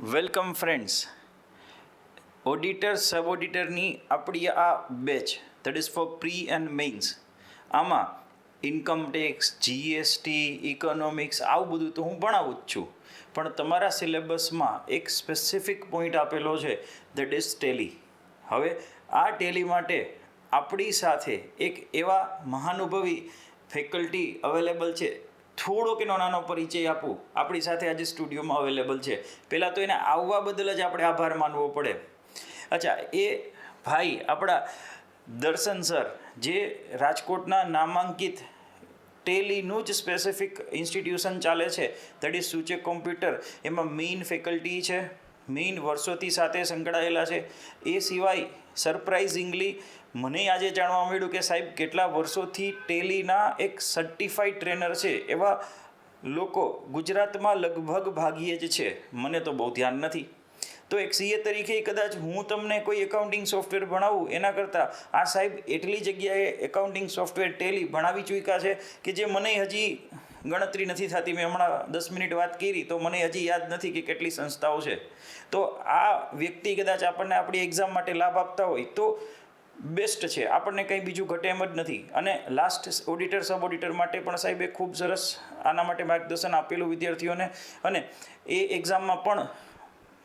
Welcome friends. Auditor sub ઓડિટરની આપણી આ batch that is for pre and mains આમાં ઇન્કમ ટેક્સ જીએસટી ઇકોનોમિક્સ આવું બધું તો હું ભણાવું જ છું. પણ તમારા સિલેબસમાં એક સ્પેસિફિક પોઈન્ટ આપેલો છે દેટ ઇઝ ટેલી હવે આ ટેલી માટે આપણી સાથે એક એવા મહાનુભવી ફેકલ્ટી અવેલેબલ છે થોડોક એનો નાનો પરિચય આપું. આપણી સાથે આજે સ્ટુડિયોમાં અવેલેબલ છે. પહેલાં તો એને આવવા બદલ જ આપણે આભાર માનવો પડે. અચ્છા, એ ભાઈ આપણા દર્શન સર, જે રાજકોટના નામાંકિત ટેલીનું જ સ્પેસિફિક ઇન્સ્ટિટ્યુશન ચાલે છે દેટ ઇઝ સૂચક કોમ્પ્યુટર એમાં મેઇન ફેકલ્ટી છે મેઇન વર્ષોથી સાથે સંકળાયેલા છે. એ સિવાય સરપ્રાઇઝિંગલી મને આજે જાણવા મળ્યું કે સાહેબ, કેટલા વર્ષોથી ટેલીના એક સર્ટિફાઈડ ટ્રેનર છે. એવા લોકો ગુજરાતમાં લગભગ ભાગ્યે જ છે. મને તો બહુ ધ્યાન નથી. તો એક સીએ તરીકે કદાચ હું તમને કોઈ એકાઉન્ટિંગ સોફ્ટવેર ભણાવું, એના કરતાં આ સાહેબ એટલી જગ્યાએ એકાઉન્ટિંગ સોફ્ટવેર ટેલી ભણાવી ચૂક્યા છે કે જે મને હજી ગણતરી નથી થતી. મેં હમણાં દસ મિનિટ વાત કરી તો મને હજી યાદ નથી કે કેટલી સંસ્થાઓ છે. તો આ વ્યક્તિ કદાચ આપણને આપણી એક્ઝામ માટે લાભ આપતા હોય તો બેસ્ટ છે. આપણને કંઈ બીજું ઘટે એમ જ નથી. અને લાસ્ટ ઓડિટર સબ ઓડિટર માટે પણ સાહેબે ખૂબ સરસ આના માટે માર્ગદર્શન આપેલું વિદ્યાર્થીઓને. અને એ એક્ઝામમાં પણ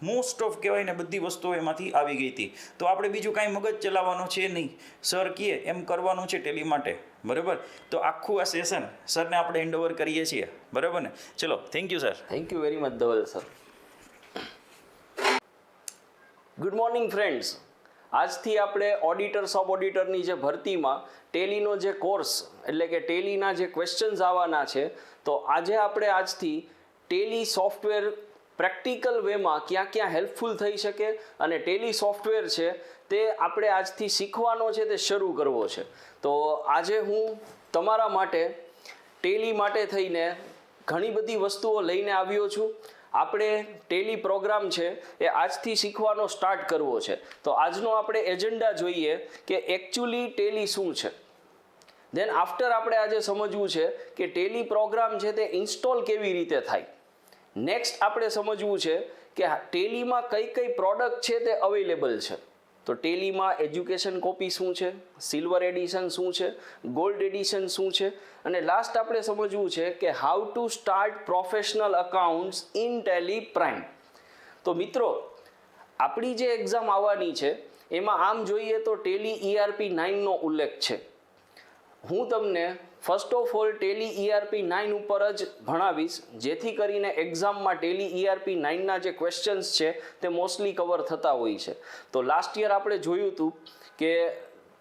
મોસ્ટ ઓફ કહેવાય ને બધી વસ્તુઓ એમાંથી આવી ગઈ હતી. તો આપણે બીજું કાંઈ મગજ ચલાવવાનું છે નહીં. સર કહે એમ કરવાનું છે ટેલી માટે. બરાબર? તો આખું આ સેશન સરને આપણે હેન્ડઓવર કરીએ છીએ. બરાબર ને? ચલો thank you sir thank you very much Dhaval sir good morning friends આજથી આપણે ઓડિટર સબ ઓડિટરની જે ભરતીમાં ટેલીનો જે કોર્સ એટલે કે ટેલીના જે ક્વેશ્ચન્સ આવવાના છે, તો આજે આપણે આજથી ટેલી સોફ્ટવેર પ્રેક્ટિકલ વેમાં ક્યાં ક્યાં હેલ્પફુલ થઈ શકે અને ટેલી સોફ્ટવેર છે તે આપણે આજથી શીખવાનો છે તે શરૂ કરવો છે. તો આજે હું તમારા માટે ટેલી માટે થઈને ઘણી બધી વસ્તુઓ લઈને આવ્યો છું. આપણે ટેલી પ્રોગ્રામ છે એ આજથી શીખવાનો સ્ટાર્ટ કરવો છે. તો આજનો આપણે એજન્ડા જોઈએ કે એકચ્યુઅલી ટેલી શું છે. દેન આફ્ટર આપણે આજે સમજવું છે કે ટેલી પ્રોગ્રામ છે તે ઇન્સ્ટોલ કેવી રીતે થાય. નેક્સ્ટ આપણે સમજવું છે કે ટેલીમાં કઈ કઈ પ્રોડક્ટ છે તે અવેલેબલ છે. તો ટેલીમાં એજ્યુકેશન કોપી શું છે? સિલ્વર એડિશન શું છે? ગોલ્ડ એડિશન શું છે? અને લાસ્ટ આપણે સમજવું છે કે how to start professional accounts in Tally Prime તો મિત્રો, આપણી જે એક્ઝામ આવવાની છે, એમાં આમ જોઈએ તો ટેલી ઈઆરપી નાઇનનો ઉલ્લેખ છે. હું તમને first of all Tally ERP nine ઉપર જ ભણાવીશ. જેથી કરીને એક્ઝામમાં ટેલી ઈઆરપી નાઇનના જે ક્વેશ્ચન્સ છે, તે મોસ્ટલી કવર થતા હોય છે. તો લાસ્ટ યર આપણે જોયું હતું કે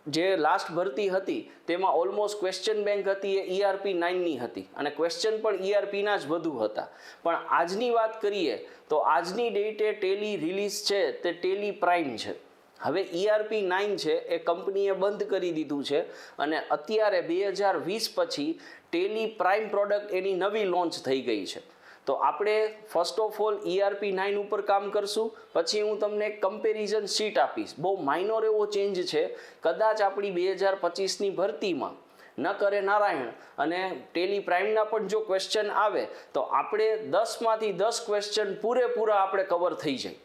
જે લાસ્ટ ભરતી હતી, તેમાં ઓલમોસ્ટ ક્વેશ્ચન બેંક હતી એ ઈઆરપી નાઇનની હતી. અને ક્વેશ્ચન પણ ઈઆરપીના જ વધુ હતા. પણ આજની વાત કરીએ, તો આજની ડેટે ટેલી રિલીઝ છે, તે ટેલી પ્રાઇમ છે. હવે ઈઆરપી નાઇન છે, એ કંપનીએ બંધ કરી દીધું છે અને અત્યારે બે હજાર વીસ પછી ટેલી પ્રાઇમ પ્રોડક્ટ એની નવી લોન્ચ થઈ ગઈ છે. તો આપણે first of all ERP nine ઉપર કામ કરશું, પછી હું તમને કમ્પેરિઝન શીટ આપીશ. બહુ માઇનોર એવો ચેન્જ છે, કદાચ આપણી બે હજાર પચીસની ભરતીમાં, ન કરે નારાયણ, અને ટેલી પ્રાઇમના પણ જો ક્વેશ્ચન આવે, તો આપણે દસમાંથી દસ ક્વેશ્ચન પૂરેપૂરા આપણે કવર થઈ જાય.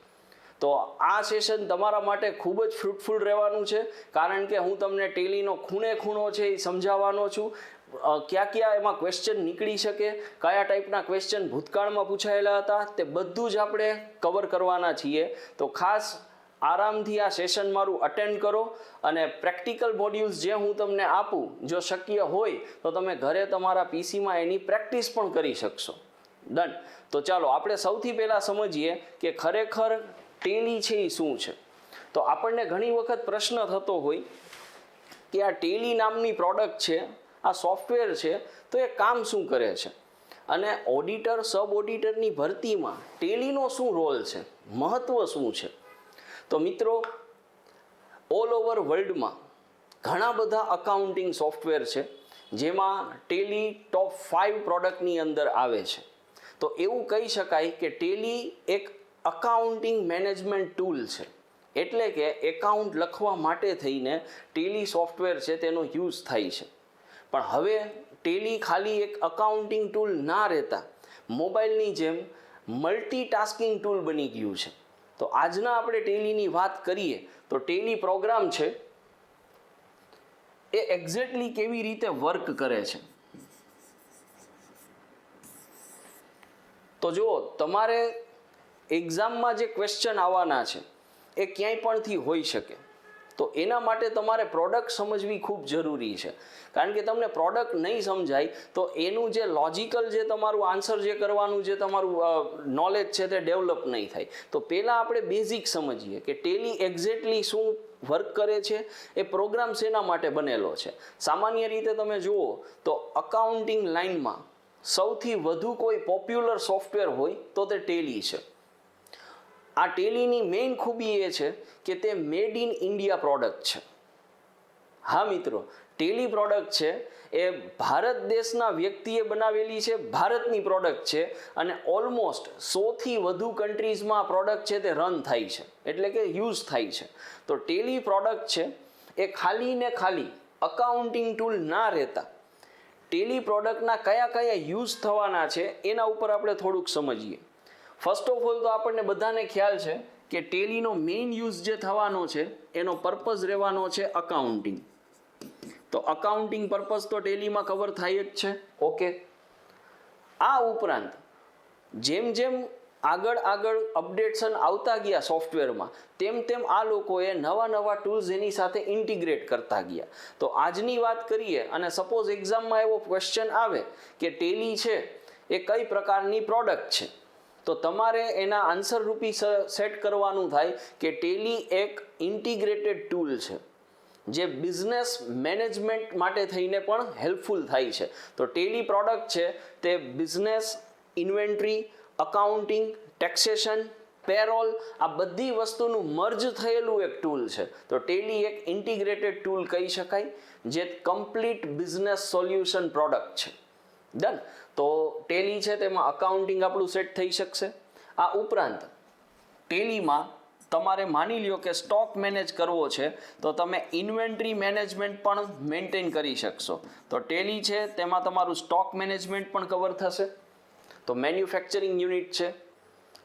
તો આ સેશન તમારા માટે ખૂબ જ ફ્રૂટફુલ રહેવાનું છે, કારણ કે હું તમને ટેલીનો ખૂણે ખૂણો છે એ સમજાવવાનો છું. કયા ક્યાં એમાં ક્વેશ્ચન નીકળી શકે, કયા ટાઈપના ક્વેશ્ચન ભૂતકાળમાં પૂછાયેલા હતા, તે બધું જ આપણે કવર કરવાના છીએ. તો ખાસ આરામથી આ સેશન મારું અટેન્ડ કરો અને પ્રેક્ટિકલ મોડ્યુલ્સ જે હું તમને આપું, જો શક્ય હોય, તો તમે ઘરે તમારા પીસીમાં એની પ્રેક્ટિસ પણ કરી શકશો. ડન તો ચાલો, આપણે સૌથી પહેલાં સમજીએ કે ખરેખર ટેલી છે એ શું છે? તો આપણને ઘણી વખત પ્રશ્ન થતો હોય કે આ ટેલી નામની પ્રોડક્ટ છે, આ સોફ્ટવેર છે, તો એ કામ શું કરે છે? અને ઓડિટર સબ ઓડિટરની ભરતીમાં ટેલીનો શું રોલ છે? મહત્ત્વ શું છે? તો મિત્રો ઓલ ઓવર વર્લ્ડમાં ઘણા બધા અકાઉન્ટિંગ સોફ્ટવેર છે, જેમાં ટેલી ટોપ ફાઇવ પ્રોડક્ટની અંદર આવે છે. તો એવું કહી શકાય કે ટેલી એક અકાઉન્ટિંગ મેનેજમેન્ટ ટૂલ છે. એટલે કે એકાઉન્ટ લખવા માટે થઈને ટેલી સોફ્ટવેર છે તેનો યુઝ થાય છે. પણ હવે ટેલી ખાલી એક અકાઉન્ટિંગ ટૂલ ના રહેતા, મોબાઈલની જેમ મલ્ટીટાસ્કિંગ ટૂલ બની ગયું છે. તો આજના આપણે ટેલીની વાત કરીએ, તો ટેલી પ્રોગ્રામ છે, એ એક્ઝેક્ટલી કેવી રીતે વર્ક કરે છે? તો જુઓ, તમારે એક્ઝામમાં જે ક્વેશ્ચન આવવાના છે, એ ક્યાંય પણથી હોઈ શકે. તો એના માટે તમારે પ્રોડક્ટ સમજવી ખૂબ જરૂરી છે. કારણ કે તમને પ્રોડક્ટ નહીં સમજાય, તો એનું જે લોજિકલ જે તમારું આન્સર જે કરવાનું, જે તમારું નોલેજ છે તે ડેવલપ નહીં થાય. તો પહેલાં આપણે બેઝિક સમજીએ કે ટેલી એક્ઝેક્ટલી શું વર્ક કરે છે, એ પ્રોગ્રામ શેના માટે બનેલો છે. સામાન્ય રીતે તમે જુઓ, તો અકાઉન્ટિંગ લાઇનમાં સૌથી વધુ કોઈ પોપ્યુલર સોફ્ટવેર હોય તો તે ટેલી છે. આ ટેલીની મેઇન ખૂબી એ છે કે તે મેડ ઇન ઇન્ડિયા પ્રોડક્ટ છે. હા મિત્રો, ટેલી પ્રોડક્ટ છે, એ ભારત દેશના વ્યક્તિએ બનાવેલી છે, ભારતની પ્રોડક્ટ છે અને ઓલમોસ્ટ સોથી વધુ કન્ટ્રીઝમાં આ પ્રોડક્ટ છે તે રન થાય છે, એટલે કે યુઝ થાય છે. તો ટેલી પ્રોડક્ટ છે, એ ખાલી ને ખાલી અકાઉન્ટિંગ ટૂલ ના રહેતા. ટેલી પ્રોડક્ટના કયા કયા યુઝ થવાના છે, એના ઉપર આપણે થોડુંક સમજીએ. ફર્સ્ટ ઓફ ઓલ તો આપણને બધાને ખ્યાલ છે કે ટેલીનો મેઇન યુઝ જે થવાનો છે, એનો પર્પઝ રહેવાનો છે અકાઉન્ટિંગ તો અકાઉન્ટિંગ પર્પઝ તો ટેલીમાં કવર થાય જ છે. ઓકે આ ઉપરાંત, જેમ જેમ આગળ આગળ અપડેટ્સન આવતા ગયા સોફ્ટવેરમાં તેમ તેમ આ લોકોએ નવા નવા ટૂલ્સ એની સાથે ઇન્ટિગ્રેટ કરતા ગયા. તો આજની વાત કરીએ અને સપોઝ એક્ઝામમાં એવો ક્વેશ્ચન આવે કે ટેલી છે એ કઈ પ્રકારની પ્રોડક્ટ છે? તો તમારે એના આન્સર રૂપી સેટ કરવાનું થાય કે ટેલી એક ઇન્ટિગ્રેટેડ ટૂલ છે, જે બિઝનેસ મેનેજમેન્ટ માટે થઈને પણ હેલ્પફુલ થાય છે. તો ટેલી પ્રોડક્ટ છે, તે business inventory accounting taxation payroll આ બધી વસ્તુનું મર્જ થયેલું એક ટૂલ છે. તો ટેલી એક ઇન્ટિગ્રેટેડ ટૂલ કહી શકાય, જે કમ્પ્લીટ બિઝનેસ સોલ્યુશન પ્રોડક્ટ છે. ડન તો ટેલી છે તેમાં અકાઉન્ટિંગ આપણું સેટ થઈ શકશે. આ ઉપરાંત ટેલીમાં તમારે માની લ્યો કે સ્ટોક મેનેજ કરવો છે, તો તમે ઇન્વેન્ટરી મેનેજમેન્ટ પણ મેન્ટેન કરી શકશો. તો ટેલી છે, તેમાં તમારું સ્ટોક મેનેજમેન્ટ પણ કવર થશે. તો મેન્યુફેક્ચરિંગ યુનિટ છે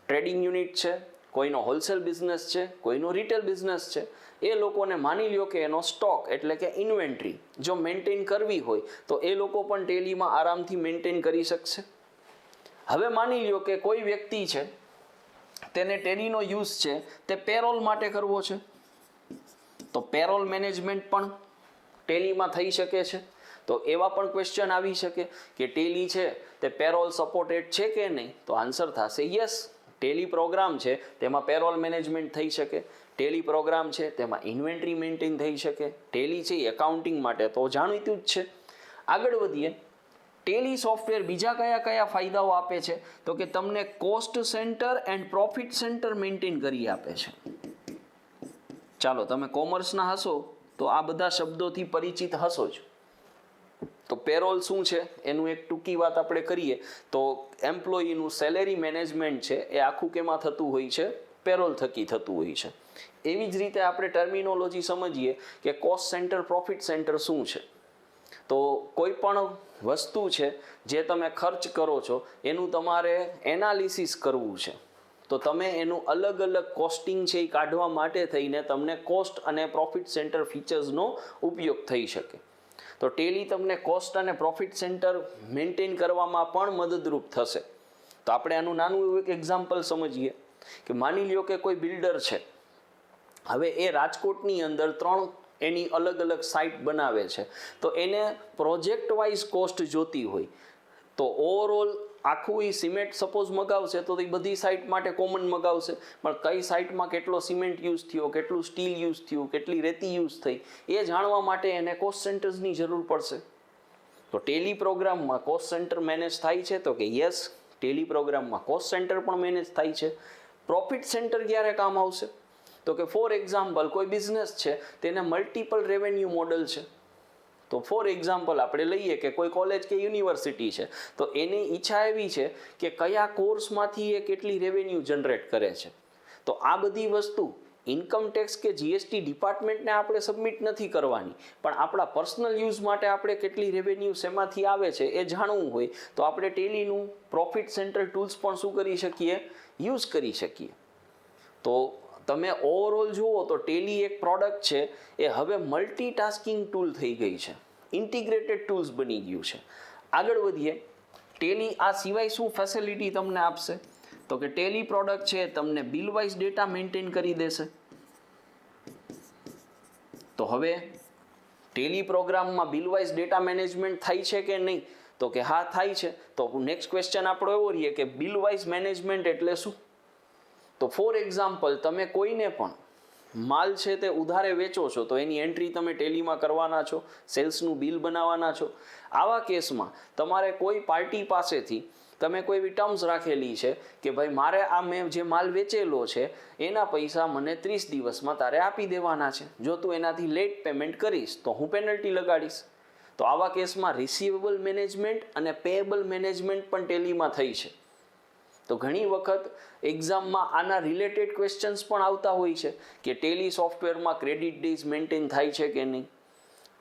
ટ્રેડિંગ યુનિટ છે, કોઈનો હોલસેલ બિઝનેસ છે, કોઈનો રિટેલ બિઝનેસ છે. એ લોકોને માની લ્યો કે એનો સ્ટોક એટલે કે ઇન્વેન્ટરી જો મેન્ટેન કરવી હોય, તો એ લોકો પણ ટેલીમાં આરામથી મેન્ટેન કરી શકશે. હવે માની લ્યો કે કોઈ વ્યક્તિ છે, તેને ટેલીનો યુઝ છે, તે પેરોલ માટે કરવો છે. તો પેરોલ મેનેજમેન્ટ પણ ટેલીમાં થઈ શકે છે. તો એવા પણ ક્વેશ્ચન આવી શકે કે ટેલી છે, તે પેરોલ સપોર્ટેડ છે કે નહીં? તો આન્સર થશે યસ ટેલી પ્રોગ્રામ છે, તેમાં પેરોલ મેનેજમેન્ટ થઈ શકે. ટેલી પ્રોગ્રામ છે, તેમાં ઇન્વેન્ટરી મેન્ટેન થઈ શકે, ટેલી છે, એ એકાઉન્ટિંગ માટે તો જાણીતું જ છે. આગળ વધીએ. ટેલી સોફ્ટવેર બીજા કયા કયા ફાયદાઓ આપે છે? તો કે તમને cost center and profit center maintain કરી આપે છે. ચાલો, તમે કોમર્સના હશો, તો આ બધા શબ્દોથી પરિચિત હશો જ. તો પેરોલ શું છે? એનું એક ટૂંકી વાત આપણે કરીએ. તો એમ્પ્લોયીનું સેલેરી મેનેજમેન્ટ છે, એ આખું કેમાં થતું હોય છે? પેરોલ થકી થતું હોય છે. એવી જ રીતે આપણે ટર્મિનોલોજી સમજીએ કે કોસ્ટ સેન્ટર પ્રોફિટ સેન્ટર શું છે? તો કોઈ પણ વસ્તુ છે જે તમે ખર્ચ કરો છો, એનું તમારે એનાલિસિસ કરવું છે. તો તમે એનું અલગ અલગ કોસ્ટિંગ છે એ કાઢવા માટે થઈને તમને કોસ્ટ અને પ્રોફિટ સેન્ટર ફીચર્સનો ઉપયોગ થઈ શકે. તો ટેલી તમને કોસ્ટ અને પ્રોફિટ સેન્ટર મેન્ટેન કરવામાં પણ મદદરૂપ થશે. તો આપણે આનું નાનું એવું એક એક્ઝામ્પલ સમજીએ. કે માની લ્યો કે કોઈ બિલ્ડર છે. હવે એ રાજકોટની અંદર ત્રણ એની અલગ અલગ સાઇટ બનાવે છે. તો એને પ્રોજેક્ટ વાઇઝ કોસ્ટ જોતી હોય. તો ઓવરઓલ આખું એ સિમેન્ટ સપોઝ મગાવશે તો એ બધી સાઇટ માટે કોમન મગાવશે. પણ કઈ સાઇટમાં કેટલો સિમેન્ટ યુઝ થયો, કેટલું સ્ટીલ યુઝ થયું, કેટલી રેતી યુઝ થઈ, એ જાણવા માટે એને કોસ્ટ સેન્ટર્સની જરૂર પડશે. તો ટેલી પ્રોગ્રામમાં કોસ્ટ સેન્ટર મેનેજ થાય છે? તો કે યસ ટેલી પ્રોગ્રામમાં કોસ્ટ સેન્ટર પણ મેનેજ થાય છે. પ્રોફિટ સેન્ટર ક્યારે કામ આવશે? તો કે ફોર એક્ઝામ્પલ, કોઈ બિઝનેસ છે, તેને મલ્ટિપલ રેવન્યુ મોડલ છે. તો ફોર એક્ઝામ્પલ આપણે લઈએ કે કોઈ કોલેજ કે યુનિવર્સિટી છે, તો એની ઈચ્છા એવી છે કે કયા કોર્સમાંથી એ કેટલી રેવન્યુ જનરેટ કરે છે. તો આ બધી વસ્તુ ઇન્કમ ટેક્સ કે જીએસટી ડિપાર્ટમેન્ટને આપણે સબમિટ નથી કરવાની, પણ આપણા પર્સનલ યુઝ માટે આપણે કેટલી રેવન્યુ શેમાંથી આવે છે એ જાણવું હોય, તો આપણે ટેલીનું પ્રોફિટ સેન્ટર ટૂલ્સ પણ શું કરી શકીએ? યુઝ કરી શકીએ. તો તમે ઓવરઓલ જુઓ તો ટેલી એક પ્રોડક્ટ છે, એ હવે મલ્ટીટાસ્કિંગ ટૂલ થઈ ગઈ છે. ઇન્ટિગ્રેટેડ ટૂલ્સ બની ગયું છે. આગળ વધીએ. ટેલી આ સિવાય શું ફેસિલિટી તમને આપશે? તો કે ટેલી પ્રોડક્ટ છે તમને બિલ વાઇઝ ડેટા મેન્ટેન કરી દેશે. તો હવે ટેલી પ્રોગ્રામમાં બિલ વાઇઝ ડેટા મેનેજમેન્ટ થાય છે કે નહીં? તો કે હા, થાય છે. તો નેક્સ્ટ ક્વેશ્ચન આપણો એવો રહીએ કે બિલ વાઇઝ મેનેજમેન્ટ એટલે શું? તો ફોર એક્ઝામ્પલ તમે કોઈને પણ માલ છે તે ઉધારે વેચો છો, તો એની એન્ટ્રી તમે ટેલીમાં કરવાના છો, સેલ્સનું બિલ બનાવવાના છો. આવા કેસમાં તમારે કોઈ પાર્ટી પાસેથી તમે કોઈ એવી ટર્મ્સ રાખેલી છે કે ભાઈ, મારે આ મેં જે માલ વેચેલો છે, એના પૈસા મને ત્રીસ દિવસમાં તારે આપી દેવાના છે. જો તું એનાથી લેટ પેમેન્ટ કરીશ, તો હું પેનલ્ટી લગાડીશ. તો આવા કેસમાં રિસીવેબલ મેનેજમેન્ટ અને પેએબલ મેનેજમેન્ટ પણ ટેલીમાં થઈ છે. તો ઘણી વખત એક્ઝામમાં આના રિલેટેડ ક્વેશ્ચન્સ પણ આવતા હોય છે કે ટેલી સોફ્ટવેરમાં ક્રેડિટ ડેઝ મેન્ટેન થાય છે કે નહીં?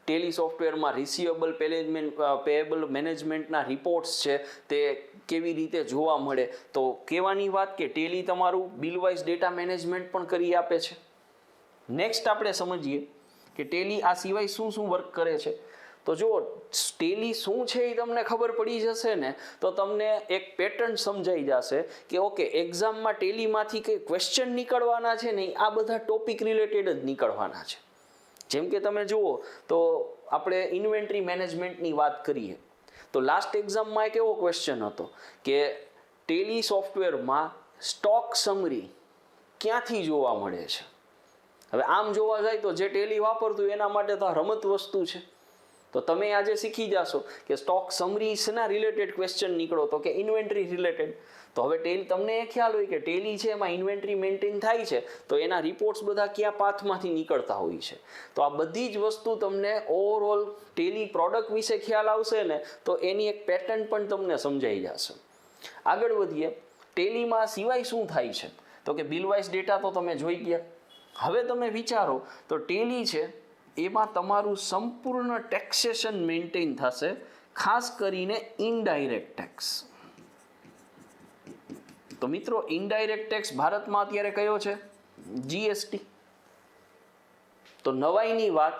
ટેલી સોફ્ટવેરમાં રિસીવેબલ પેલેજમેન્ટ પેએબલ મેનેજમેન્ટના રિપોર્ટ્સ છે, તે કેવી રીતે જોવા મળે? તો કહેવાની વાત કે ટેલી તમારું બિલવાઇઝ ડેટા મેનેજમેન્ટ પણ કરી આપે છે. નેક્સ્ટ આપણે સમજીએ કે ટેલી આ સિવાય શું શું વર્ક કરે છે? તો જો ટેલી શું છે એ તમને ખબર પડી જશે ને, તો તમને એક પેટર્ન સમજાઈ જશે કે ઓકે એક્ઝામમાં ટેલીમાંથી કે ક્વેશ્ચન નીકળવાના છે ને, આ બધા ટોપિક રિલેટેડ જ નીકળવાના છે. જેમ કે તમે જુઓ, તો આપણે ઇન્વેન્ટરી મેનેજમેન્ટની વાત કરીએ. તો લાસ્ટ એક્ઝામમાં એક એવો ક્વેશ્ચન હતો કે ટેલી સોફ્ટવેરમાં સ્ટોક સમરી ક્યાંથી જોવા મળે છે? હવે આમ જોવા જાય તો જે ટેલી વાપરતું એના માટે તો રમત વસ્તુ છે. તો તમે આજે શીખી જશો કે સ્ટોક સમરીસના રિલેટેડ ક્વેશ્ચન નીકળો તો કે ઇન્વેન્ટરી રિલેટેડ તો હવે ટેલી તમને એ ખ્યાલ હોય કે ટેલી છે, એમાં ઇન્વેન્ટરી મેન્ટેન થાય છે, તો એના રિપોર્ટ્સ બધા કયા પાથમાંથી નીકળતા હોય છે? તો આ બધી જ વસ્તુ તમને ઓવરઓલ ટેલી પ્રોડક્ટ વિશે ખ્યાલ આવશે ને, તો એની એક પેટર્ન પણ તમને સમજાઈ જશે. આગળ વધીએ. ટેલીમાં સિવાય શું થાય છે? તો કે બિલવાઇઝ ડેટા તો તમે જોઈ ગયા. હવે તમે વિચારો, તો ટેલી છે એમાં તમારું સંપૂર્ણ ટેક્સેશન મેન્ટેન થશે, ખાસ કરીને ઇનડાયરેક્ટ ટેક્સ તો મિત્રો ઇનડાયરેક્ટ ટેક્સ ભારતમાં અત્યારે કયો છે? જીએસટી તો નવાઈની વાત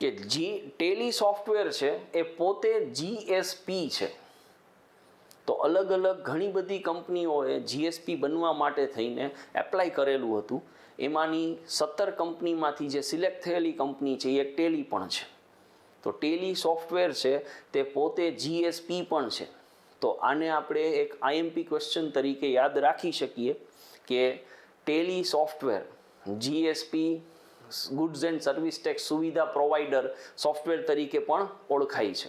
કે જી ટેલી સોફ્ટવેર છે, એ પોતે જીએસપી છે. તો અલગ અલગ ઘણી બધી કંપનીઓએ જીએસપી બનવા માટે થઈને એપ્લાય કરેલું હતું. એમાંની સત્તર કંપનીમાંથી જે સિલેક્ટ થયેલી કંપની છે, એ ટેલી પણ છે. તો ટેલી સોફ્ટવેર છે, તે પોતે જીએસપી પણ છે. તો આને આપણે એક આઈએમપી ક્વેશ્ચન તરીકે યાદ રાખી શકીએ કે Tally software GSP goods and service tax Suvidha provider software તરીકે પણ ઓળખાય છે.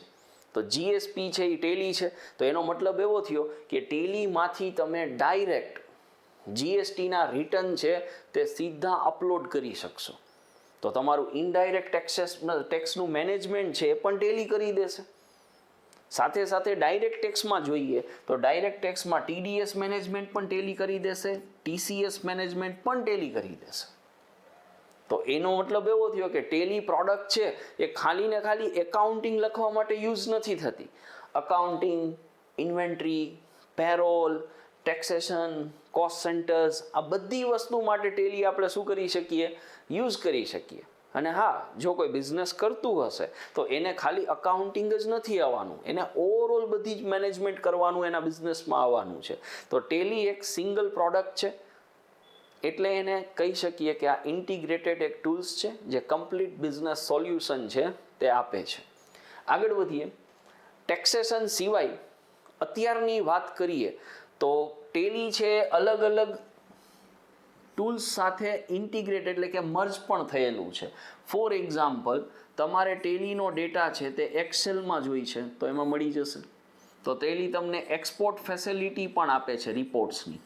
તો જીએસપી છે, એ ટેલી છે. તો એનો મતલબ એવો થયો કે ટેલીમાંથી તમે ડાયરેક્ટ જીએસટીના રિટર્ન છે, તે સીધા અપલોડ કરી શકશો. તો તમારું ઇનડાયરેક્ટ ટેક્સેસ ટેક્સનું મેનેજમેન્ટ છે, એ પણ ટેલી કરી દેશે. સાથે સાથે ડાયરેક્ટ ટેક્સમાં જોઈએ, તો ડાયરેક્ટ ટેક્સમાં ટીડીએસ મેનેજમેન્ટ પણ ટેલી કરી દેશે ટીસીએસ મેનેજમેન્ટ પણ ટેલી કરી દેશે. તો એનો મતલબ એવો થયો કે ટેલી પ્રોડક્ટ છે, એ ખાલી ને ખાલી એકાઉન્ટિંગ લખવા માટે યુઝ નથી થતી. Accounting inventory payroll taxation cost centers આ બધી વસ્તુ માટે ટેલી આપણે શું કરી શકીએ? યુઝ કરી શકીએ. અને હા, જો કોઈ બિઝનેસ કરતું હશે, તો એને ખાલી અકાઉન્ટિંગ જ નથી આવવાનું. એને ઓવરઓલ બધી જ મેનેજમેન્ટ કરવાનું એના બિઝનેસમાં આવવાનું છે. તો ટેલી એક સિંગલ પ્રોડક્ટ છે. એટલે એને કહી શકીએ કે આ ઇન્ટિગ્રેટેડ એક ટૂલ્સ છે, જે કમ્પ્લીટ બિઝનેસ સોલ્યુશન છે, તે આપે છે. આગળ વધીએ. ટેક્સેશન સિવાય અત્યારની વાત કરીએ, તો ટેલી છે, અલગ અલગ ટૂલ્સ સાથે ઇન્ટિગ્રેટ એટલે કે મર્જ પણ થયેલું છે. ફોર એક્ઝામ્પલ, તમારે ટેલીનો ડેટા છે તે એક્સેલમાં જોઈ છે, તો એમાં મળી જશે. તો ટેલી તમને એક્સપોર્ટ ફેસિલિટી પણ આપે છે રિપોર્ટ્સની.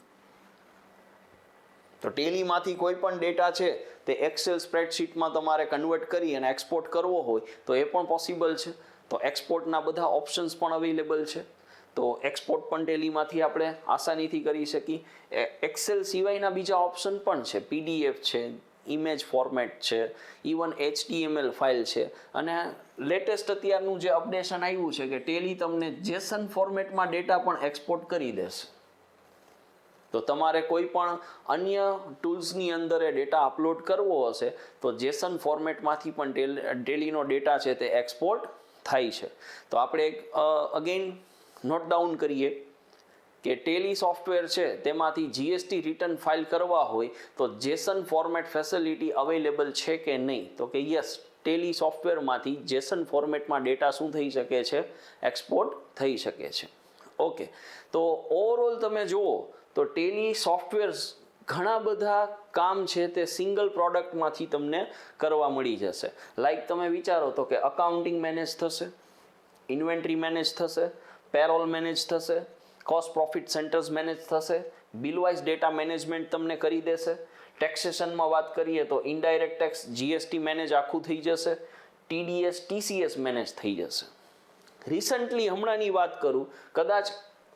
તો ટેલીમાંથી કોઈ પણ ડેટા છે તે એક્સેલ સ્પ્રેડશીટમાં તમારે કન્વર્ટ કરી અને એક્સપોર્ટ કરવો હોય, તો એ પણ પોસિબલ છે. તો એક્સપોર્ટના બધા ઓપ્શન્સ પણ અવેલેબલ છે. તો એક્સપોર્ટ પણ ટેલીમાંથી આપણે આસાનીથી કરી શકીએ. એક્સેલ સિવાયના બીજા ઓપ્શન પણ છે. પીડીએફ છે ઇમેજ ફોર્મેટ છે ઇવન એચટીએમએલ ફાઇલ છે. અને લેટેસ્ટ અત્યારનું જે અપડેશન આવ્યું છે કે ટેલી તમને જેસન ફોર્મેટમાં ડેટા પણ એક્સપોર્ટ કરી દેશે. તો તમારે કોઈ પણ અન્ય ટૂલ્સની અંદર ડેટા અપલોડ કરવો હશે, તો જેસન ફોર્મેટમાંથી પણ ટેલીનો ડેટા છે તે એક્સપોર્ટ થાય છે. તો આપણે એક અગેન નોટ ડાઉન કરીએ કે ટેલી સોફ્ટવેર છે, તેમાંથી જીએસટી રિટર્ન ફાઇલ કરવા હોય તો જેસન ફોર્મેટ ફેસિલિટી અવેલેબલ છે કે નહીં? તો કે યસ ટેલી સોફ્ટવેરમાંથી જેસન ફોર્મેટમાં ડેટા શું થઈ શકે છે? એક્સપોર્ટ થઈ શકે છે. ઓકે તો ઓવરઓલ તમે જુઓ, તો ટેલી સોફ્ટવેર્સ ઘણા બધા કામ છે તે સિંગલ પ્રોડક્ટમાંથી તમને કરવા મળી જશે. લાઈક તમે વિચારો તો કે અકાઉન્ટિંગ મેનેજ થશે ઇન્વેન્ટરી મેનેજ થશે પેરોલ મેનેજ થશે, કોસ્ટ પ્રોફિટ સેન્ટર્સ મેનેજ થશે, બિલવાઇઝ ડેટા મેનેજમેન્ટ તમને કરી દેશે. ટેક્સેશનમાં વાત કરીએ તો ઇનડાયરેક્ટ ટેક્સ જીએસટી મેનેજ આખું થઈ જશે ટીડીએસ ટીસીએસ મેનેજ થઈ જશે. રિસન્ટલી હમણાંની વાત કરું, કદાચ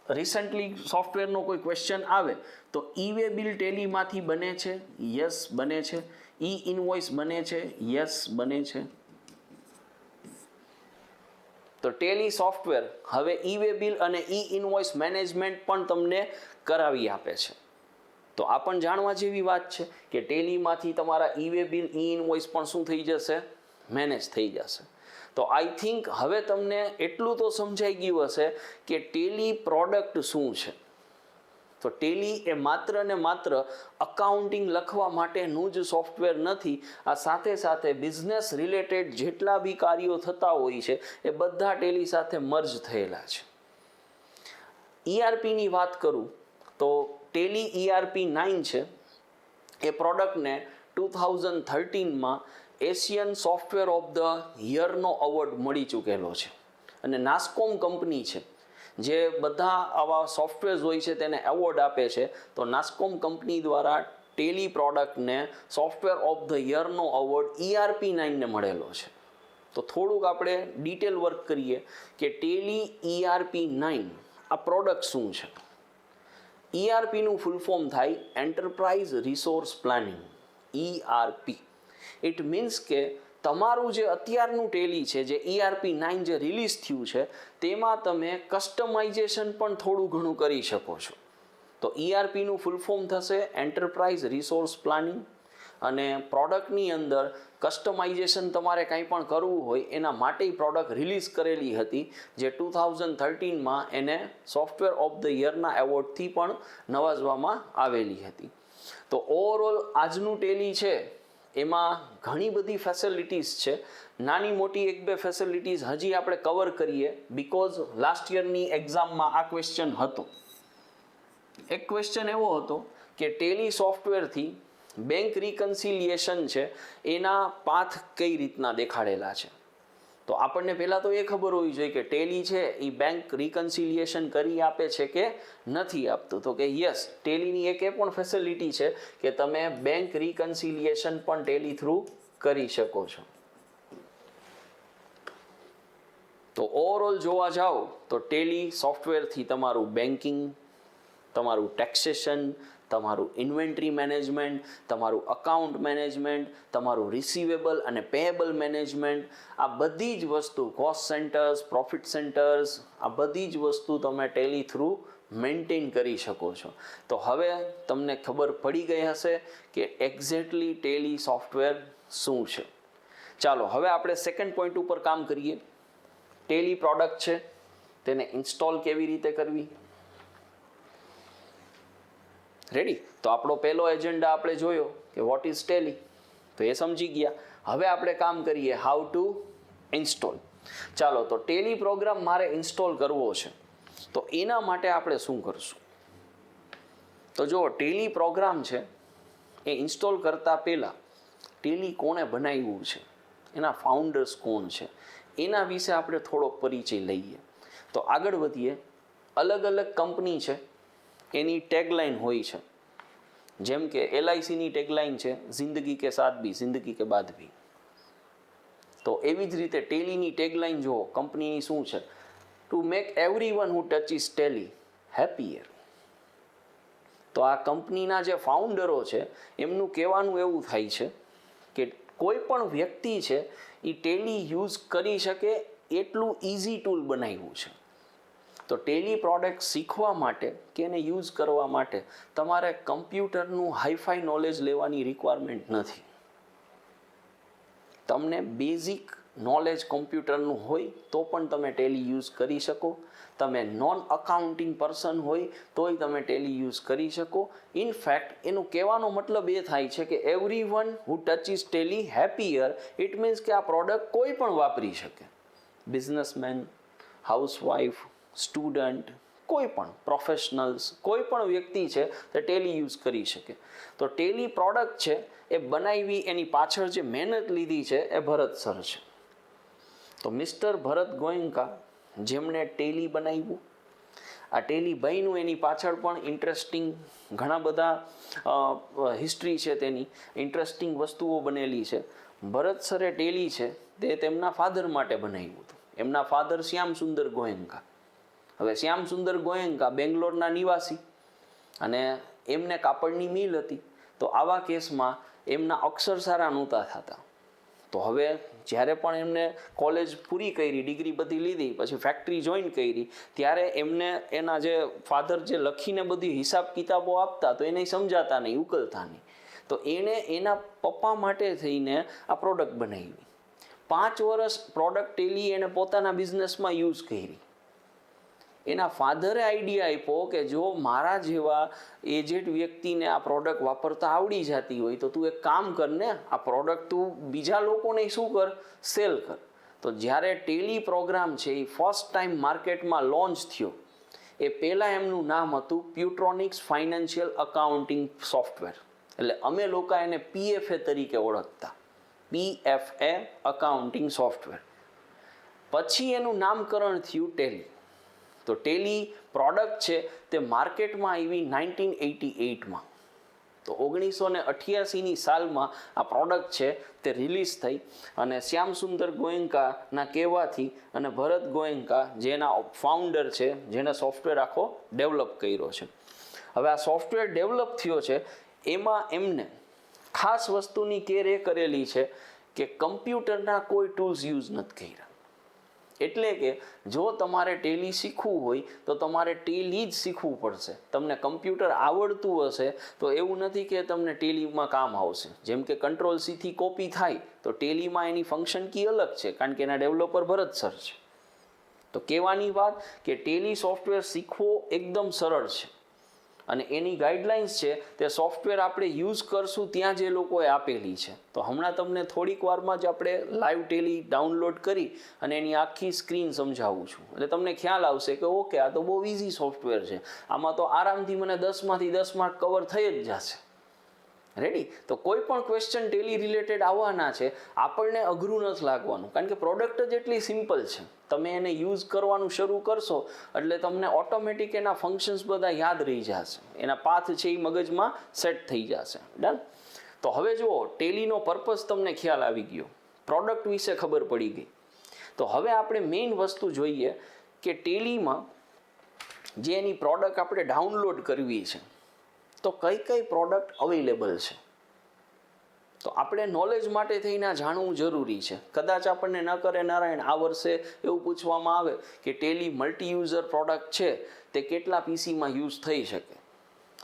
રિસન્ટલી સોફ્ટવેરનો કોઈ ક્વેશ્ચન આવે, તો ઈવે બિલ ટેલીમાંથી બને છે, યસ બને છે ઈ ઇનવોઇસ બને છે, યસ બને છે. તો ટેલી સોફ્ટવેર હવે ઈ વે બિલ અને ઈ ઇનવોઇસ મેનેજમેન્ટ પણ તમને કરાવી આપે છે. તો આ પણ જાણવા જેવી વાત છે કે ટેલીમાંથી તમારા e way bill e invoice પણ શું થઈ જશે? મેનેજ થઈ જશે. તો આઈ થિંક હવે તમને એટલું તો સમજાઈ ગયું હશે કે ટેલી પ્રોડક્ટ શું છે. તો ટેલી એ માત્ર ને માત્ર અકાઉન્ટિંગ લખવા માટેનું જ સોફ્ટવેર નથી. આ સાથે સાથે બિઝનેસ રિલેટેડ જેટલા બી કાર્યો થતા હોય છે, એ બધા ટેલી સાથે મર્જ થયેલા છે. ઈઆરપીની વાત કરું, તો ટેલી ઈઆરપી નાઇન છે. એ પ્રોડક્ટને ટુ થાઉઝન્ડ થર્ટીનમાં એશિયન સોફ્ટવેર ઓફ ધ યરનો અવોર્ડ મળી ચૂકેલો છે. અને નાસ્કોમ કંપની છે. જે બધા આવા સોફ્ટવેર્સ હોય છે તેને એવોર્ડ આપે છે, તો નાસ્કોમ કંપની દ્વારા ટેલી પ્રોડક્ટને સોફ્ટવેર ઓફ ધ યરનો અવોર્ડ ઈઆરપી નાઇનને મળેલો છે. તો થોડુંક આપણે ડિટેલ વર્ક કરીએ કે ટેલી ઈઆરપી નાઇન આ પ્રોડક્ટ શું છે? ઈઆરપીનું ફૂલ ફોર્મ થાય enterprise resource planning ERP it means કે તમારું જે અત્યારનું ટેલી છે, જે ઈઆરપી નાઇન જે રિલીઝ થયું છે, તેમાં તમે કસ્ટમાઇઝેશન પણ થોડું ઘણું કરી શકો છો. તો ઈઆરપીનું ફૂલ ફોર્મ થશે એન્ટરપ્રાઇઝ રિસોર્સ પ્લાનિંગ અને પ્રોડક્ટની અંદર કસ્ટમાઇઝેશન તમારે કાંઈ પણ કરવું હોય, એના માટે પ્રોડક્ટ રિલીઝ કરેલી હતી, જે ટુ થાઉઝન્ડ થર્ટીનમાં એને સોફ્ટવેર ઓફ ધ યરના એવોર્ડથી પણ નવાજવામાં આવેલી હતી. તો ઓવરઓલ આજનું ટેલી છે એમાં ઘણી બધી ફેસિલિટીઝ છે. નાની મોટી એક બે ફેસિલિટીઝ હજી આપણે કવર કરીએ બિકોઝ લાસ્ટ યરની એક્ઝામમાં આ ક્વેશ્ચન હતો. એક ક્વેશ્ચન એવો હતો કે ટેલી સોફ્ટવેરથી બેંક રિકન્સિલિયેશન છે એના પાથ કઈ રીતના દેખાડેલા છે? તો આપણને પહેલાં તો એ ખબર હોવી જોઈએ કે ટેલી છે એ બેંક રિકન્સિલિયેશન કરી આપે છે કે નથી આપતું. તો કે યસ ટેલીની એક એ પણ ફેસિલિટી છે કે તમે બેંક રિકન્સિલિયેશન પણ ટેલી થ્રુ કરી શકો છો. તો ઓવરઓલ જોવા જાઓ તો ટેલી સોફ્ટવેરથી તમારું બેન્કિંગ તમારું ટેક્સેશન તમારું ઇન્વેન્ટરી મેનેજમેન્ટ, તમારું અકાઉન્ટ મેનેજમેન્ટ તમારું રિસીવેબલ અને પેએબલ મેનેજમેન્ટ આ બધી જ વસ્તુ કોસ્ટ સેન્ટર્સ પ્રોફિટ સેન્ટર્સ આ બધી જ વસ્તુ તમે ટેલી થ્રુ મેન્ટેન કરી શકો છો. તો હવે તમને ખબર પડી ગઈ હશે કે એક્ઝેક્ટલી ટેલી સોફ્ટવેર શું છે. ચાલો, હવે આપણે સેકન્ડ પોઈન્ટ ઉપર કામ કરીએ. ટેલી પ્રોડક્ટ છે, તેને ઇન્સ્ટોલ કેવી રીતે કરવી? રેડી તો આપણો પહેલો એજન્ડા આપણે જોયો કે વોટ ઇઝ ટેલી તો એ સમજી ગયા. હવે આપણે કામ કરીએ હાઉ ટુ ઇન્સ્ટોલ ચાલો, તો ટેલી પ્રોગ્રામ મારે ઇન્સ્ટોલ કરવો છે. તો એના માટે આપણે શું કરશું? તો જો ટેલી પ્રોગ્રામ છે, એ ઇન્સ્ટોલ કરતાં પહેલાં ટેલી કોણે બનાવ્યું છે? એના ફાઉન્ડર્સ કોણ છે? એના વિશે આપણે થોડોક પરિચય લઈએ. તો આગળ વધીએ. અલગ અલગ કંપની છે એની ટેગલાઇન હોય છે. જેમ કે એલઆઈસીની ટેગલાઇન છે, જિંદગી કે સાથ બી જિંદગી કે બાદ બી તો એવી જ રીતે ટેલીની ટેગલાઇન જુઓ કંપનીની શું છે? To make everyone who touch is Tally happier તો આ કંપનીના જે ફાઉન્ડરો છે, એમનું કહેવાનું એવું થાય છે કે કોઈ પણ વ્યક્તિ છે એ ટેલી યુઝ કરી શકે એટલું ઇઝી ટૂલ બનાવ્યું છે. તો ટેલી પ્રોડક્ટ શીખવા માટે કે એને યુઝ કરવા માટે તમારે કમ્પ્યુટરનું હાઈફાઈ નોલેજ લેવાની રિક્વાયરમેન્ટ નથી. તમને બેઝિક નોલેજ કોમ્પ્યુટરનું હોય તો પણ તમે ટેલી યુઝ કરી શકો. તમે નોન અકાઉન્ટિંગ પર્સન હોય તોય તમે ટેલી યુઝ કરી શકો. ઇનફેક્ટ એનું કહેવાનો મતલબ એ થાય છે કે everyone who touch is Tally happier it means કે આ પ્રોડક્ટ કોઈ પણ વાપરી શકે. બિઝનેસમેન હાઉસવાઈફ સ્ટુડન્ટ, કોઈ પણ પ્રોફેશનલ્સ કોઈ પણ વ્યક્તિ છે તે ટેલી યુઝ કરી શકે. તો ટેલી પ્રોડક્ટ છે એ બનાવી, એની પાછળ જે મહેનત લીધી છે એ ભરત સર છે. તો મિસ્ટર ભરત ગોયંકા જેમણે ટેલી બનાવ્યું, આ ટેલી બન્યું, એની પાછળ પણ ઇન્ટરેસ્ટિંગ ઘણા બધા હિસ્ટ્રી છે તેની ઇન્ટરેસ્ટિંગ વસ્તુઓ બનેલી છે. ભરત સરે ટેલી છે તે તેમના ફાધર માટે બનાવ્યું હતું. એમના ફાધર શ્યામ સુંદર ગોયંકા. હવે શ્યામ સુંદર ગોયંકા બેંગ્લોરના નિવાસી અને એમને કાપડની મિલ હતી, તો આવા કેસમાં એમના અક્ષર સારા નહોતા થતા. તો હવે જ્યારે પણ એમને કોલેજ પૂરી કરી, ડિગ્રી બધી લીધી, પછી ફેક્ટરી જોઈન કરી, ત્યારે એમને એના જે ફાધર જે લખીને બધી હિસાબ કિતાબો આપતા, તો એને સમજાતા નહીં, ઉકલતા નહીં. તો એણે એના પપ્પા માટે થઈને આ પ્રોડક્ટ બનાવી. પાંચ વર્ષ પ્રોડક્ટ ટેલી એણે પોતાના બિઝનેસમાં યુઝ કરી. એના ફાધરે આઈડિયા આપ્યો કે જો મારા જેવા એજેડ વ્યક્તિને આ પ્રોડક્ટ વાપરતા આવડી જતી હોય તો તું એક કામ કર ને, આ પ્રોડક્ટ તું બીજા લોકોને શું કર? સેલ કર. તો જ્યારે ટેલી પ્રોગ્રામ છે એ ફર્સ્ટ ટાઈમ માર્કેટમાં લોન્ચ થયો, એ પહેલાં એમનું નામ હતું પ્યુટ્રોનિક્સ ફાઇનાન્શિયલ અકાઉન્ટિંગ સોફ્ટવેર. એટલે અમે લોકો એને પીએફએ તરીકે ઓળખતા. PFA accounting software. પછી એનું નામકરણ થયું ટેલી. તો ટેલી પ્રોડક્ટ છે તે માર્કેટમાં આવી નાઇન્ટીન એટી એઇટમાં. તો ઓગણીસો ને અઠ્યાસીની સાલમાં આ પ્રોડક્ટ છે તે રિલીઝ થઈ અને શ્યામ સુંદર ગોયંકાના કહેવાથી અને ભરત ગોયંકા જેના ફાઉન્ડર છે જેને સોફ્ટવેર આખો ડેવલપ કર્યો છે. હવે આ સોફ્ટવેર ડેવલપ થયો છે, એમાં એમને ખાસ વસ્તુની કેર એ કરેલી છે કે કમ્પ્યુટરના કોઈ ટૂલ્સ યુઝ નથી કર્યા. એટલે કે જો તમારે ટેલી શીખવું હોય, તો તમારે ટેલી જ શીખવું પડશે. તમને કમ્પ્યુટર આવડતું હશે, તો એવું નથી કે તમને ટેલીમાં કામ આવશે. જેમ કે કંટ્રોલ સીથી કોપી થાય, તો ટેલીમાં એની ફંક્શન કી અલગ છે, કારણ કે એના ડેવલપર ભરત સર છે. તો કહેવાની વાત કે ટેલી સોફ્ટવેર શીખવો એકદમ સરળ છે. અને એની ગાઈડલાઇન્સ છે તે સોફ્ટવેર આપણે યુઝ કરશું ત્યાં જે લોકોએ આપેલી છે. તો હમણાં તમને થોડીક વારમાં જ આપણે લાઈવ ટેલી ડાઉનલોડ કરી અને એની આખી સ્ક્રીન સમજાવું છું. એટલે તમને ખ્યાલ આવશે કે ઓકે આ તો બહુ ઇઝી સોફ્ટવેર છે. આમાં તો આરામથી મને દસમાંથી દસ માર્ક કવર થઈ જ જશે. રેડી તો કોઈ પણ ક્વેશ્ચન ટેલી રિલેટેડ આવવાના છે, આપણને અઘરું નથી લાગવાનું. કારણ કે પ્રોડક્ટ જ એટલી સિમ્પલ છે. તમે એને યુઝ કરવાનું શરૂ કરશો, એટલે તમને ઓટોમેટિક એના ફંક્શન્સ બધા યાદ રહી જશે. એના પાથ છે એ મગજમાં સેટ થઈ જશે. ડન તો હવે જુઓ ટેલીનો પર્પઝ તમને ખ્યાલ આવી ગયો. પ્રોડક્ટ વિશે ખબર પડી ગઈ. તો હવે આપણે મેઇન વસ્તુ જોઈએ કે ટેલીમાં જે એની પ્રોડક્ટ આપણે ડાઉનલોડ કરવી છે તો કઈ કઈ પ્રોડક્ટ અવેલેબલ છે? તો આપણે નોલેજ માટે થઈને જાણવું જરૂરી છે. કદાચ આપણને ન કરે નારાયણ, આ વર્ષે એવું પૂછવામાં આવે કે ટેલી મલ્ટી યુઝર પ્રોડક્ટ છે, તે કેટલા પીસીમાં યુઝ થઈ શકે?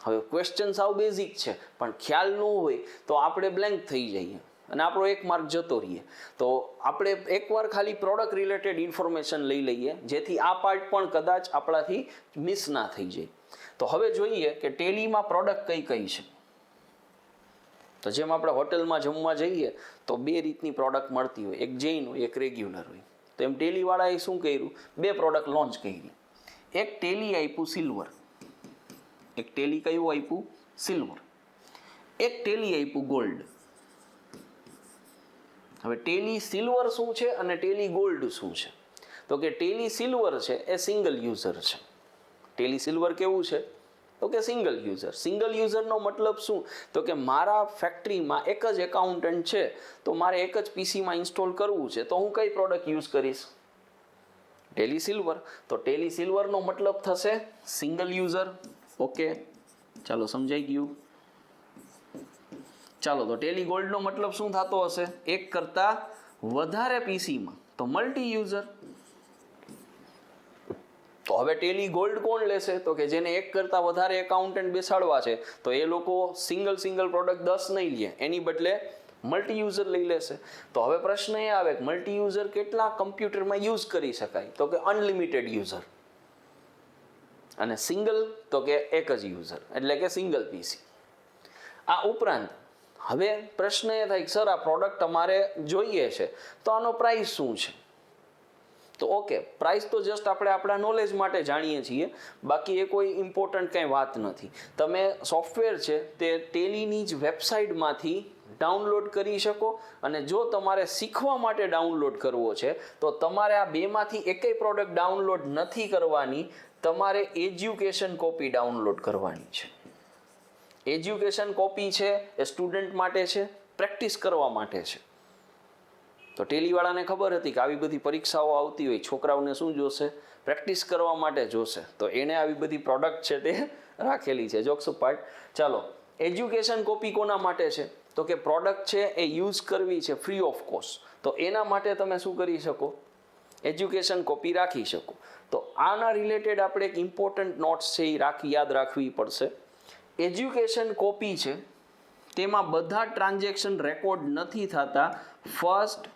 હવે ક્વેશ્ચન સાવ બેઝિક છે, પણ ખ્યાલ ન હોય તો આપણે બ્લેન્ક થઈ જઈએ અને આપણો એક માર્ક જતો રહીએ. તો આપણે એકવાર ખાલી પ્રોડક્ટ રિલેટેડ ઇન્ફોર્મેશન લઈ લઈએ, જેથી આ પાર્ટ પણ કદાચ આપણાથી મિસ ના થઈ જાય. તો હવે જોઈએ કે ટેલીમાં પ્રોડક્ટ કઈ કઈ છે. તો જેમ આપણે હોટલમાં જમવા જઈએ, તો બે રીતની પ્રોડક્ટ મળતી હોય. એક જૈન હોય, એક રેગ્યુલર હોય. તો એમ ટેલીવાળાએ શું કર્યું? બે પ્રોડક્ટ લોન્ચ કરી. એક ટેલી આપ્યું સિલ્વર એક ટેલી કયું આપ્યું? સિલ્વર એક ટેલી આપ્યું ગોલ્ડ હવે ટેલી સિલ્વર શું છે અને ટેલી ગોલ્ડ શું છે? તો કે ટેલી સિલ્વર છે, એ સિંગલ યુઝર છે. ટેલી સિલ્વર કેવું છે? તો કે સિંગલ યુઝર. સિંગલ યુઝરનો મતલબ શું? તો કે મારા ફેક્ટરીમાં એક જ એકાઉન્ટન્ટ છે, તો મારે એક જ પીસીમાં ઇન્સ્ટોલ કરવું છે, તો હું કઈ પ્રોડક્ટ યુઝ કરીશ? Tally silver. તો ટેલી સિલ્વરનો મતલબ થશે સિંગલ યુઝર. ઓકે. ચાલો, સમજાઈ ગયું? ચાલો, તો ટેલી ગોલ્ડનો મતલબ શું થતો હશે? એક કરતાં વધારે પીસીમાં. તો મલ્ટી યુઝર. તો હવે ટેલી ગોલ્ડ કોણ લેશે? તો કે જેને એક કરતાં વધારે એકાઉન્ટન્ટ બેસાડવા છે, તો એ લોકો સિંગલ સિંગલ પ્રોડક્ટ દસ નહીં લે, એની બદલે મલ્ટી યુઝર લઈ લેશે. તો હવે પ્રશ્ન એ આવે કે મલ્ટી યુઝર કેટલા કમ્પ્યુટરમાં યુઝ કરી શકાય? તો કે અનલિમિટેડ યુઝર અને સિંગલ તો કે એક જ યુઝર એટલે કે સિંગલ પીસી આ ઉપરાંત, હવે પ્રશ્ન એ થાય કે, સર, આ પ્રોડક્ટ અમારે જોઈએ છે, તો આનો પ્રાઇસ શું છે? તો ઓકે પ્રાઇસ તો જસ્ટ આપણે આપણા નોલેજ માટે જાણીએ છીએ, બાકી એ કોઈ ઇમ્પોર્ટન્ટ કંઈ વાત નથી. તમે સોફ્ટવેર છે તે ટેલીની જ વેબસાઇટમાંથી ડાઉનલોડ કરી શકો અને જો તમારે શીખવા માટે ડાઉનલોડ કરવો છે, તો તમારે આ બેમાંથી એકેય પ્રોડક્ટ ડાઉનલોડ નથી કરવાની, તમારે એજ્યુકેશન કોપી ડાઉનલોડ કરવાની છે. એજ્યુકેશન કોપી છે એ સ્ટુડન્ટ માટે છે પ્રેક્ટિસ કરવા માટે છે. તો ટેલીવાળાને ખબર હતી કે આવી બધી પરીક્ષાઓ આવતી હોય, છોકરાઓને શું જોશે? પ્રેક્ટિસ કરવા માટે જોશે. તો એણે આવી બધી પ્રોડક્ટ છે તે રાખેલી છે. જોક્સ પાર્ટ ચાલો એજ્યુકેશન કોપી કોના માટે છે? તો કે પ્રોડક્ટ છે એ યુઝ કરવી છે ફ્રી ઓફ કોસ્ટ તો એના માટે તમે શું કરી શકો? એજ્યુકેશન કોપી રાખી શકો. તો આના રિલેટેડ આપણે એક ઇમ્પોર્ટન્ટ નોટ્સ છે એ રાખી, યાદ રાખવી પડશે. એજ્યુકેશન કોપી છે. તેમાં બધા ટ્રાન્ઝેક્શન રેકોર્ડ નથી થતા. First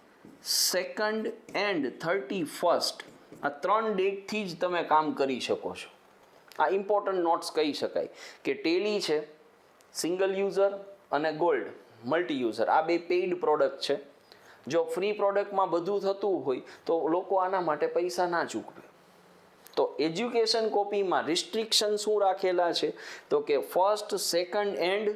second and thirty first આ ત્રણ ડેટથી જ તમે કામ કરી શકો છો. આ ઇમ્પોર્ટન્ટ નોટ્સ કહી શકાય કે ટેલી છે સિંગલ યુઝર અને ગોલ્ડ મલ્ટી યુઝર આ બે પેઇડ પ્રોડક્ટ છે. જો ફ્રી પ્રોડક્ટમાં બધું થતું હોય તો લોકો આના માટે પૈસા ના ચૂકવે. તો એજ્યુકેશન કોપીમાં રિસ્ટ્રિક્શન શું રાખેલા છે? તો કે first second and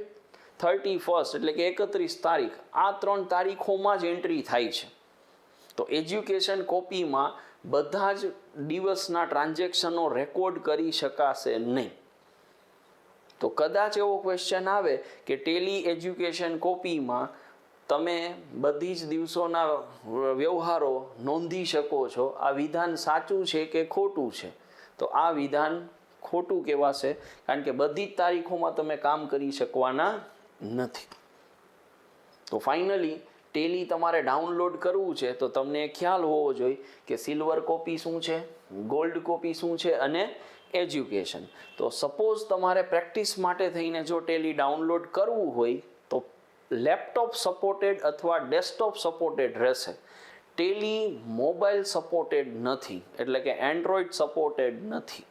thirty first એટલે કે એકત્રીસ તારીખ. આ ત્રણ તારીખોમાં જ એન્ટ્રી થાય છે. તો એજ્યુકેશન કોપીમાં બધા જ દિવસના ટ્રાન્ઝેક્શનો રેકોર્ડ કરી શકાશે નહીં. તો કદાચ એવો ક્વેશ્ચન આવે કે ટેલી એજ્યુકેશન કોપીમાં તમે બધી જ દિવસોના વ્યવહારો નોંધી શકો છો. આ વિધાન સાચું છે કે ખોટું છે? તો આ વિધાન ખોટું કહેવાશે, કારણ કે બધી જ તારીખોમાં તમે કામ કરી શકવાના નથી. તો ફાઇનલી ટેલી તમારે ડાઉનલોડ કરવું છે, તો તમને ખ્યાલ હોવો જોઈએ કે સિલ્વર કોપી શું છે, ગોલ્ડ કોપી શું છે અને એજ્યુકેશન. તો સપોઝ તમારે પ્રેક્ટિસ માટે થઈને જો ટેલી ડાઉનલોડ કરવું હોય, તો લેપટોપ સપોર્ટેડ અથવા ડેસ્કટોપ સપોર્ટેડ રહેશે. ટેલી મોબાઈલ સપોર્ટેડ નથી, એટલે કે એન્ડ્રોઈડ સપોર્ટેડ નથી.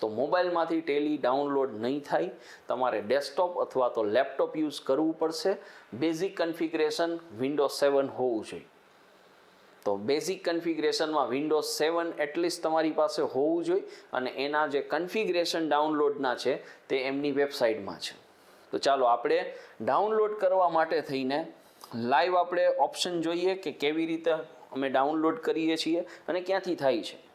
તો મોબાઈલમાંથી ટેલી ડાઉનલોડ નહીં થાય. તમારે ડેસ્કટોપ અથવા તો લેપટોપ યુઝ કરવું પડશે. બેઝિક કન્ફિગરેશન વિન્ડો સેવન હોવું જોઈએ. તો બેઝિક કન્ફિગરેશનમાં વિન્ડોઝ સેવન એટલીસ્ટ તમારી પાસે હોવું જોઈએ અને એના જે કન્ફિગરેશન ડાઉનલોડના છે તે એમની વેબસાઇટમાં છે. તો ચાલો આપણે ડાઉનલોડ કરવા માટે થઈને લાઈવ આપણે ઓપ્શન જોઈએ કે કેવી રીતે અમે ડાઉનલોડ કરીએ છીએ અને ક્યાંથી થાય છે.